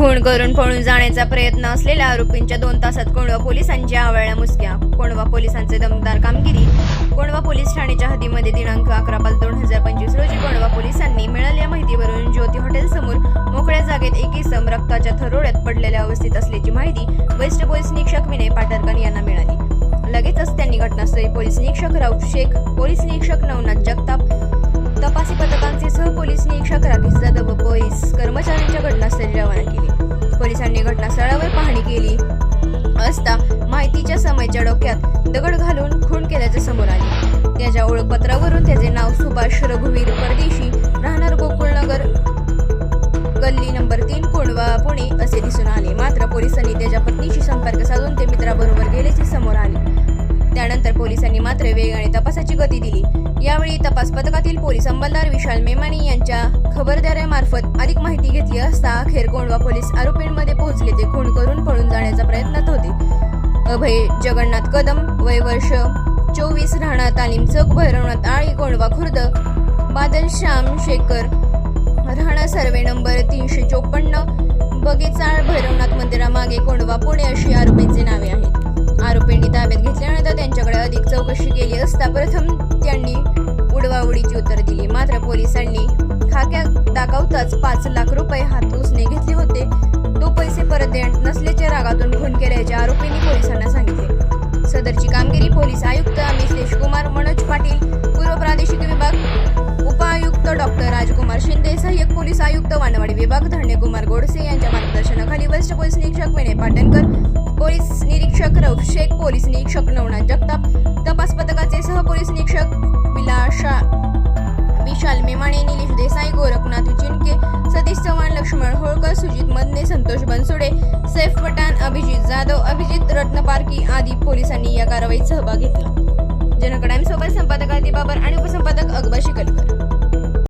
खून करून पळून जाण्याचा प्रयत्न असलेल्या आरोपींच्या दोन तासात कोंडवा पोलिसांच्या आवळल्या मुसक्या. कोंडवा पोलिसांचे दमदार कामगिरी. कोंडवा पोलीस ठाण्याच्या हद्दीमध्ये दिनांक अकरा पाच दोन हजार पंचवीस रोजी कोंडवा पोलिसांनी मिळालेल्या माहितीवरून ज्योती हॉटेल समोर मोकळ्या जागेत एक इसम रक्ताच्या थरोड्यात पडलेल्या अवस्थेत असल्याची माहिती वेस्ट पोलीस निरीक्षक विनय पाटरकर यांना मिळाली. लगेचच त्यांनी घटनास्थळी पोलीस निरीक्षक राऊत शेख पोलीस निरीक्षक नवनाथ जगताप तपासी पथकांचे सह पोलीस निरीक्षक राकेश जाधव पोलीस कर्मचाऱ्यांच्या घटनास्थळी रवाना केले. पोलिसांनी घटनास्थळावर पाहणी केली असता माहितीच्या समयच्या डोक्यात दगड घालून खून केल्याचे समोर आले. त्याच्या ओळखपत्रावरून त्याचे नाव सुभाष रघुवीर परदेशी राहणार गोकुळनगर गल्ली नंबर तीन कोंडवा पुणे असे दिसून आले. मात्र पोलिसांनी त्याच्या पत्नीशी संपर्क साधून ते मित्राबरोबर गेल्याचे समोर आले. त्यानंतर पोलिसांनी मात्र वेगाने तपासाची गती दिली. यावेळी तपास पथकातील पोलीस अंमलदार विशाल मेमानी यांच्या खबरदाऱ्यामार्फत अधिक माहिती घेतली असता अखेर कोंडवा पोलीस आरोपींमध्ये पोहोचले ते खून करून पळून जाण्याच्या प्रयत्नात होते. अभय जगन्नाथ कदम वय वर्ष चोवीस राहणार तालीम चौक भैरवनाथ आळी कोंडवा खुर्द बादल श्याम शेखर राहणार सर्वे नंबर तीनशे चोपन्न बगेचाळ भैरवनाथ मंदिरामागे कोंडवा पुणे अशी आरोपींची नावे आहेत. आरोपींनी ताब्यात घेतल्यानंतर त्यांच्याकडे अधिक चौकशी केली असता प्रथम यांनी उडवाउडीची उत्तर दिली. मात्र पोलिसांनी खाक्या दाखवताच पाच लाख रुपये हात उसने घेतले होते. तो पैसे परत देत नसल्याच्या रागातून खून केल्याचे कुमार शिंदे सहाय्यक पोलीस आयुक्त वानवाडी विभाग धरणेकुमार गोडसे यांच्या मार्गदर्शनाखाली वरिष्ठ पोलीस निरीक्षक विनय पाटणकर पोलीस निरीक्षक रौफ शेख पोलीस निरीक्षक नवनाथ जगताप तपास पथकाचे सहपोलीस निरीक्षक विलाशा विशाल मेमाणे निलेश देसाई गोरखनाथ चिनके सतीश चव्हाण लक्ष्मण होळकर सुजित मदने संतोष बनसोडे सैफ पठाण अभिजित जाधव अभिजित रत्नपारकी आदी पोलिसांनी या कारवाईत सहभाग घेतला. जनकडाईम सोबत संपादक आदी बाबर आणि उपसंपादक अकबर शिकलकर.